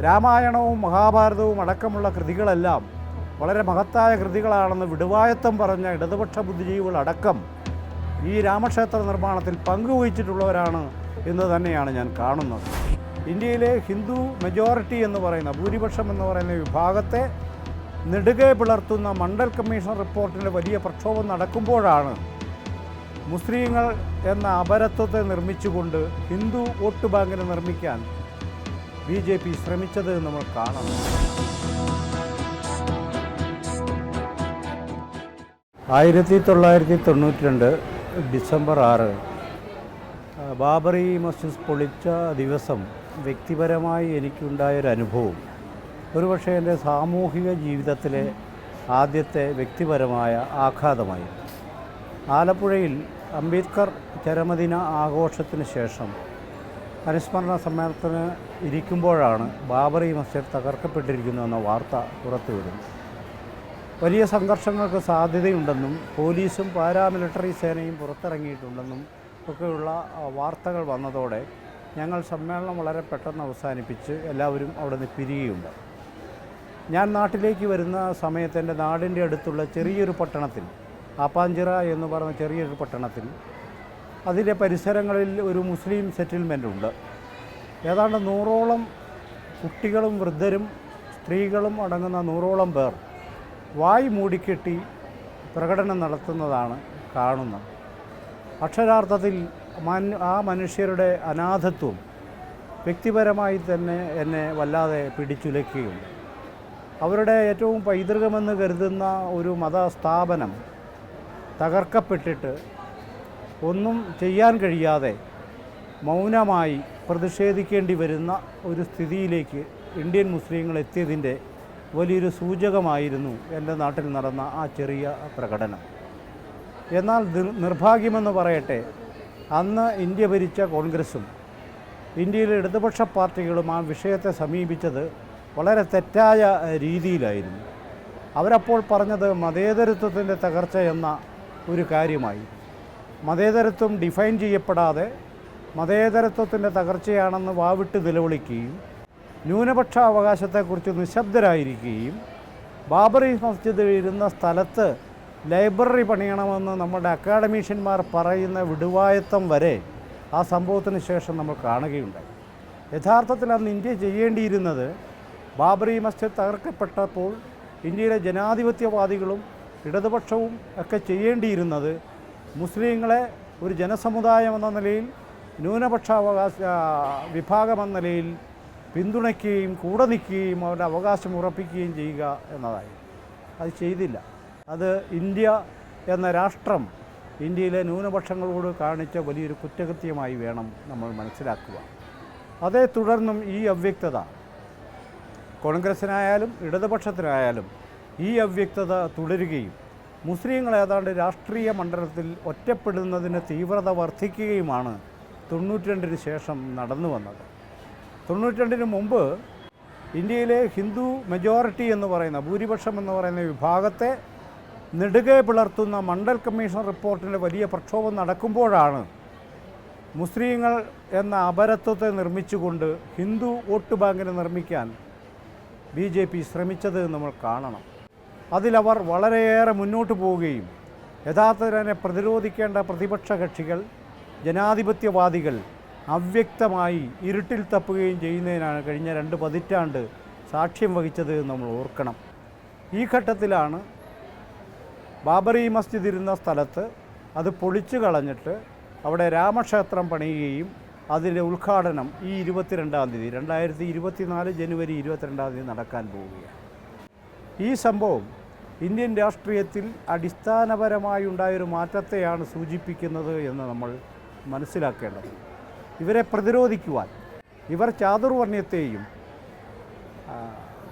രാമായണവും മഹാഭാരതവും അടക്കമുള്ള കൃതികളെല്ലാം വളരെ മഹത്തായ കൃതികളാണെന്ന് വിടുവായത്തം പറഞ്ഞ ഇടതുപക്ഷ ബുദ്ധിജീവികളടക്കം ഈ രാമക്ഷേത്ര നിർമ്മാണത്തിൽ പങ്കുവഹിച്ചിട്ടുള്ളവരാണ് എന്ന് തന്നെയാണ് ഞാൻ കാണുന്നത്. ഇന്ത്യയിലെ ഹിന്ദു മെജോറിറ്റി എന്ന് പറയുന്ന ഭൂരിപക്ഷം എന്ന് പറയുന്ന വിഭാഗത്തെ നെടുകെ പിളർത്തുന്ന മണ്ഡൽ കമ്മീഷൻ റിപ്പോർട്ടിന്റെ വലിയ പ്രക്ഷോഭം നടക്കുമ്പോഴാണ് മുസ്ലിങ്ങൾ എന്ന അപരത്വത്തെ നിർമ്മിച്ചുകൊണ്ട് ഹിന്ദു വോട്ട് ബാങ്കിനെ നിർമ്മിക്കാൻ ബി ജെ പി ശ്രമിച്ചത് നമ്മൾ കാണാം. ആയിരത്തി തൊള്ളായിരത്തി തൊണ്ണൂറ്റി രണ്ട് ഡിസംബർ ആറ് ബാബറി മസ്ജിദ് പൊളിച്ച ദിവസം വ്യക്തിപരമായി എനിക്കുണ്ടായൊരു അനുഭവം. ഒരുപക്ഷെ എന്റെ സാമൂഹിക ജീവിതത്തിലെ ആദ്യത്തെ വ്യക്തിപരമായ ആഘാതമായി. ആലപ്പുഴയിൽ അംബേദ്കർ ചരമദിന ആഘോഷത്തിന് ശേഷം അനുസ്മരണ സമ്മേളനത്തിന് ഇരിക്കുമ്പോഴാണ് ബാബറി മസ്ജിദ് തകർക്കപ്പെട്ടിരിക്കുന്നു എന്ന വാർത്ത പുറത്തു വരുന്നത്. വലിയ സംഘർഷങ്ങൾക്ക് സാധ്യതയുണ്ടെന്നും പോലീസും പാരാമിലിറ്ററി സേനയും പുറത്തിറങ്ങിയിട്ടുണ്ടെന്നും ഒക്കെയുള്ള വാർത്തകൾ വന്നതോടെ ഞങ്ങൾ സമ്മേളനം വളരെ പെട്ടെന്ന് അവസാനിപ്പിച്ച് എല്ലാവരും അവിടെ നിന്ന് പിരിയുകയുണ്ട് ഞാൻ നാട്ടിലേക്ക് വരുന്ന സമയത്ത് എന്റെ നാടിന്റെ അടുത്തുള്ള ചെറിയൊരു പട്ടണത്തിൽ ആപ്പാഞ്ചിറ എന്ന് പറയുന്ന ചെറിയൊരു പട്ടണത്തിൽ അതിന്റെ പരിസരങ്ങളിൽ ഒരു മുസ്ലിം സെറ്റിൽമെന്റ് ഉണ്ട്. ഏതാണ്ട് നൂറോളം കുട്ടികളും വൃദ്ധരും സ്ത്രീകളും അടങ്ങുന്ന നൂറോളം പേർ വായി മൂടിക്കെട്ടി പ്രകടനം നടത്തുന്നതാണ് കാണുന്നത്. അക്ഷരാർത്ഥത്തിൽ ആ മനുഷ്യരുടെ അനാഥത്വം വ്യക്തിപരമായി തന്നെ എന്നെ വല്ലാതെ പിടിച്ചുലയ്ക്കുകയുണ്ട്. അവരുടെ ഏറ്റവും പൈതൃകമെന്ന് കരുതുന്ന ഒരു മതസ്ഥാപനം തകർക്കപ്പെട്ടിട്ട് ഒന്നും ചെയ്യാൻ കഴിയാതെ മൗനമായി പ്രതിഷേധിക്കേണ്ടി വരുന്ന ഒരു സ്ഥിതിയിലേക്ക് ഇന്ത്യൻ മുസ്ലിങ്ങൾ എത്തിയതിന്റെ വലിയൊരു സൂചകമായിരുന്നു എന്റെ നാട്ടിൽ നടന്ന ആ ചെറിയ പ്രകടനം. എന്നാൽ നിർ- നിർഭാഗ്യമെന്ന് പറയട്ടെ അന്ന് ഇന്ത്യ ഭരിച്ച കോൺഗ്രസും ഇന്ത്യയിലെ ഇടതുപക്ഷ പാർട്ടികളും ആ വിഷയത്തെ സമീപിച്ചത് വളരെ തെറ്റായ രീതിയിലായിരുന്നു. അവരപ്പോൾ പറഞ്ഞത് മതേതരത്വത്തിന്റെ തകർച്ച എന്ന ഒരു കാര്യമായി. മതേതരത്വം ഡിഫൈൻ ചെയ്യപ്പെടാതെ മതേതരത്വത്തിന്റെ തകർച്ചയാണെന്ന് വാവിട്ട് നിലവിളിക്കുകയും ന്യൂനപക്ഷ അവകാശത്തെക്കുറിച്ച് നിശബ്ദരായിരിക്കുകയും ബാബറി മസ്ജിദ് ഇരുന്ന സ്ഥലത്ത് ലൈബ്രറി പണിയണമെന്ന് നമ്മുടെ അക്കാഡമീഷ്യന്മാർ പറയുന്ന വിടുവായത്തം വരെ ആ സംഭവത്തിന് ശേഷം നമ്മൾ കാണുകയുണ്ടായി. യഥാർത്ഥത്തിൽ അന്ന് ഇന്ത്യ ചെയ്യേണ്ടിയിരുന്നത് ബാബറി മസ്ജിദ് തകർക്കപ്പെട്ടപ്പോൾ ഇന്ത്യയിലെ ജനാധിപത്യവാദികളും ഇടതുപക്ഷവും ഒക്കെ ചെയ്യേണ്ടിയിരുന്നത് മുസ്ലിങ്ങളെ ഒരു ജനസമുദായം എന്ന നിലയിൽ ന്യൂനപക്ഷാവകാശ വിഭാഗമെന്ന നിലയിൽ പിന്തുണയ്ക്കുകയും കൂടെ നിൽക്കുകയും അവരുടെ അവകാശം ഉറപ്പിക്കുകയും ചെയ്യുക എന്നതായി അത് ചെയ്തില്ല. അത് ഇന്ത്യ എന്ന രാഷ്ട്രം ഇന്ത്യയിലെ ന്യൂനപക്ഷങ്ങളോട് കാണിച്ച വലിയൊരു കുറ്റകൃത്യമായി വേണം നമ്മൾ മനസ്സിലാക്കുക. അതേ തുടർന്നും ഈ അവ്യക്തത കോൺഗ്രസിനായാലും ഇടതുപക്ഷത്തിനായാലും ഈ അവ്യക്തത തുടരുകയും മുസ്ലിങ്ങൾ ഏതാണ്ട് രാഷ്ട്രീയ മണ്ഡലത്തിൽ ഒറ്റപ്പെടുന്നതിന് തീവ്രത വർദ്ധിക്കുകയുമാണ് തൊണ്ണൂറ്റിരണ്ടിന് ശേഷം നടന്നു വന്നത്. തൊണ്ണൂറ്റിരണ്ടിന് മുമ്പ് ഇന്ത്യയിലെ ഹിന്ദു മെജോറിറ്റി എന്ന് പറയുന്ന ഭൂരിപക്ഷം എന്ന് പറയുന്ന വിഭാഗത്തെ നെടുകെ പിളർത്തുന്ന മണ്ഡൽ കമ്മീഷൻ റിപ്പോർട്ടിന്റെ വലിയ പ്രക്ഷോഭം നടക്കുമ്പോഴാണ് മുസ്ലിങ്ങൾ എന്ന അപരത്വത്തെ നിർമ്മിച്ചുകൊണ്ട് ഹിന്ദു വോട്ട് ബാങ്കിനെ നിർമ്മിക്കാൻ ബി ജെ പി ശ്രമിച്ചത് നമ്മൾ കാണണം. അതിലവർ വളരെയേറെ മുന്നോട്ട് പോവുകയും യഥാർത്ഥത്തിൽ തന്നെ പ്രതിരോധിക്കേണ്ട പ്രതിപക്ഷ കക്ഷികൾ ജനാധിപത്യവാദികൾ അവ്യക്തമായി ഇരുട്ടിൽ തപ്പുകയും ചെയ്യുന്നതിനാണ് കഴിഞ്ഞ രണ്ട് പതിറ്റാണ്ട് സാക്ഷ്യം വഹിച്ചത് എന്ന് നമ്മൾ ഓർക്കണം. ഈ ഘട്ടത്തിലാണ് ബാബറി മസ്ജിദ് ഇരുന്ന സ്ഥലത്ത് അത് പൊളിച്ചു കളഞ്ഞിട്ട് അവിടെ രാമക്ഷേത്രം പണിയുകയും അതിന്റെ ഉദ്ഘാടനം ഈ ഇരുപത്തിരണ്ടാം തീയതി രണ്ടായിരത്തി ഇരുപത്തിനാല് ജനുവരി ഇരുപത്തിരണ്ടാം തീയതി നടക്കാൻ പോവുകയാണ്. ഈ സംഭവം ഇന്ത്യൻ രാഷ്ട്രീയത്തിൽ അടിസ്ഥാനപരമായി ഉണ്ടായൊരു മാറ്റത്തെയാണ് സൂചിപ്പിക്കുന്നത് എന്ന് നമ്മൾ മനസ്സിലാക്കേണ്ടത്. ഇവരെ പ്രതിരോധിക്കുവാൻ ഇവർ ചാതുർവർണയത്തെയും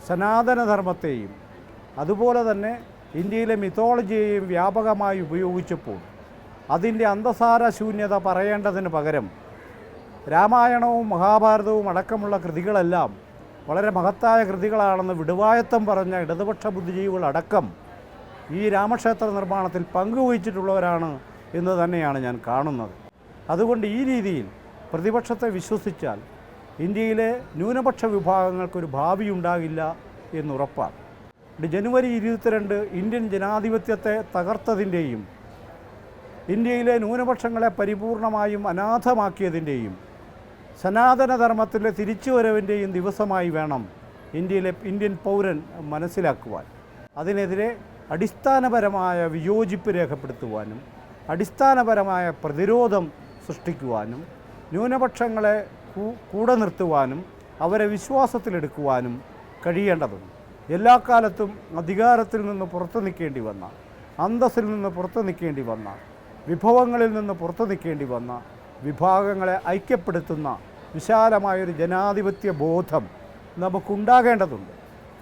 സനാതനധർമ്മത്തെയും അതുപോലെ തന്നെ ഇന്ത്യയിലെ മിത്തോളജിയെയും വ്യാപകമായി ഉപയോഗിച്ചപ്പോൾ അതിന്റെ അന്തസാര ശൂന്യത പറയേണ്ടതിന് പകരം രാമായണവും മഹാഭാരതവും അടക്കമുള്ള കൃതികളെല്ലാം വളരെ മഹത്തായ കൃതികളാണെന്ന് വിടുവായത്തം പറഞ്ഞ ഇടതുപക്ഷ ബുദ്ധിജീവികളടക്കം ഈ രാമക്ഷേത്ര നിർമ്മാണത്തിൽ പങ്കുവഹിച്ചിട്ടുള്ളവരാണ് എന്ന് തന്നെയാണ് ഞാൻ കാണുന്നത്. അതുകൊണ്ട് ഈ രീതിയിൽ പ്രതിപക്ഷത്തെ വിശ്വസിച്ചാൽ ഇന്ത്യയിലെ ന്യൂനപക്ഷ വിഭാഗങ്ങൾക്കൊരു ഭാവി ഉണ്ടാകില്ല എന്നുറപ്പാണ് ജനുവരി ഇരുപത്തിരണ്ട് ഇന്ത്യൻ ജനാധിപത്യത്തെ തകർത്തതിന്റെയും ഇന്ത്യയിലെ ന്യൂനപക്ഷങ്ങളെ പരിപൂർണമായും അനാഥമാക്കിയതിന്റെയും സനാതനധർമ്മത്തിലെ തിരിച്ചുവരവിന്റെയും ദിവസമായി വേണം ഇന്ത്യയിലെ ഇന്ത്യൻ പൗരൻ മനസ്സിലാക്കുവാൻ. അതിനെതിരെ അടിസ്ഥാനപരമായ വിയോജിപ്പ് രേഖപ്പെടുത്തുവാനും അടിസ്ഥാനപരമായ പ്രതിരോധം സൃഷ്ടിക്കുവാനും ന്യൂനപക്ഷങ്ങളെ കൂടെ നിർത്തുവാനും അവരെ വിശ്വാസത്തിലെടുക്കുവാനും കഴിയേണ്ടതുണ്ട്. എല്ലാ കാലത്തും അധികാരത്തിൽ നിന്ന് പുറത്തു നിൽക്കേണ്ടി വന്ന അന്തസ്സിൽ നിന്ന് പുറത്തു നിൽക്കേണ്ടി വന്ന വിഭവങ്ങളിൽ നിന്ന് പുറത്തു നിൽക്കേണ്ടി വന്ന വിഭാഗങ്ങളെ ഐക്യപ്പെടുത്തുന്ന വിശാലമായൊരു ജനാധിപത്യ ബോധം നമുക്കുണ്ടാകേണ്ടതുണ്ട്.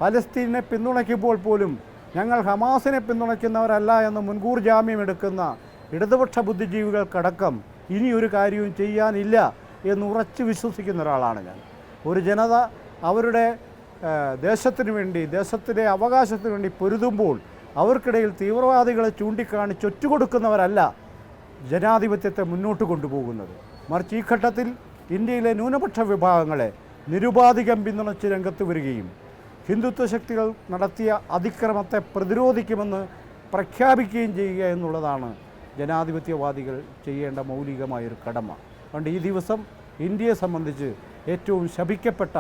ഫലസ്തീനെ പിന്തുണയ്ക്കുമ്പോൾ പോലും ഞങ്ങൾ ഹമാസിനെ പിന്തുണയ്ക്കുന്നവരല്ല എന്ന് മുൻകൂർ ജാമ്യം എടുക്കുന്ന ഇടതുപക്ഷ ബുദ്ധിജീവികൾക്കടക്കം ഇനിയൊരു കാര്യവും ചെയ്യാനില്ല എന്ന് ഉറച്ചു വിശ്വസിക്കുന്ന ഒരാളാണ് ഞാൻ. ഒരു ജനത അവരുടെ ദേശത്തിനു വേണ്ടി ദേശത്തിന്റെ അവകാശത്തിനു വേണ്ടി പൊരുതുമ്പോൾ അവർക്കിടയിൽ തീവ്രവാദികളെ ചൂണ്ടിക്കാണിച്ച് ഒറ്റുകൊടുക്കുന്നവരല്ല ജനാധിപത്യത്തെ മുന്നോട്ട് കൊണ്ടുപോകുന്നത്. മറിച്ച് ഈ ഘട്ടത്തിൽ ഇന്ത്യയിലെ ന്യൂനപക്ഷ വിഭാഗങ്ങളെ നിരുപാധികം പിന്തുണച്ച് രംഗത്ത് വരികയും ഹിന്ദുത്വ ശക്തികൾ നടത്തിയ അതിക്രമത്തെ പ്രതിരോധിക്കുമെന്ന് പ്രഖ്യാപിക്കുകയും ചെയ്യുക എന്നുള്ളതാണ് ജനാധിപത്യവാദികൾ ചെയ്യേണ്ട മൗലികമായൊരു കടമ. അതുകൊണ്ട് ഈ ദിവസം ഇന്ത്യയെ സംബന്ധിച്ച് ഏറ്റവും ശപിക്കപ്പെട്ട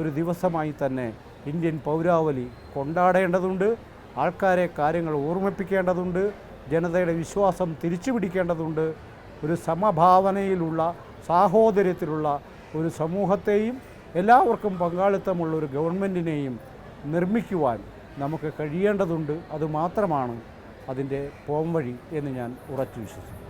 ഒരു ദിവസമായി തന്നെ ഇന്ത്യൻ പൗരാവലി കൊണ്ടാടേണ്ടതുണ്ട് ആൾക്കാരെ കാര്യങ്ങൾ ഓർമ്മിപ്പിക്കേണ്ടതുണ്ട് ജനതയുടെ വിശ്വാസം തിരിച്ചു പിടിക്കേണ്ടതുണ്ട് ഒരു സമഭാവനയിലുള്ള സാഹോദര്യത്തിലുള്ള ഒരു സമൂഹത്തെയും എല്ലാവർക്കും പങ്കാളിത്തമുള്ള ഒരു ഗവൺമെന്റിനെയും നിർമ്മിക്കുവാൻ നമുക്ക് കഴിയേണ്ടതുണ്ട്. അതുമാത്രമാണ് അതിന്റെ പോംവഴി എന്ന് ഞാൻ ഉറച്ചു വിശ്വസിക്കുന്നു.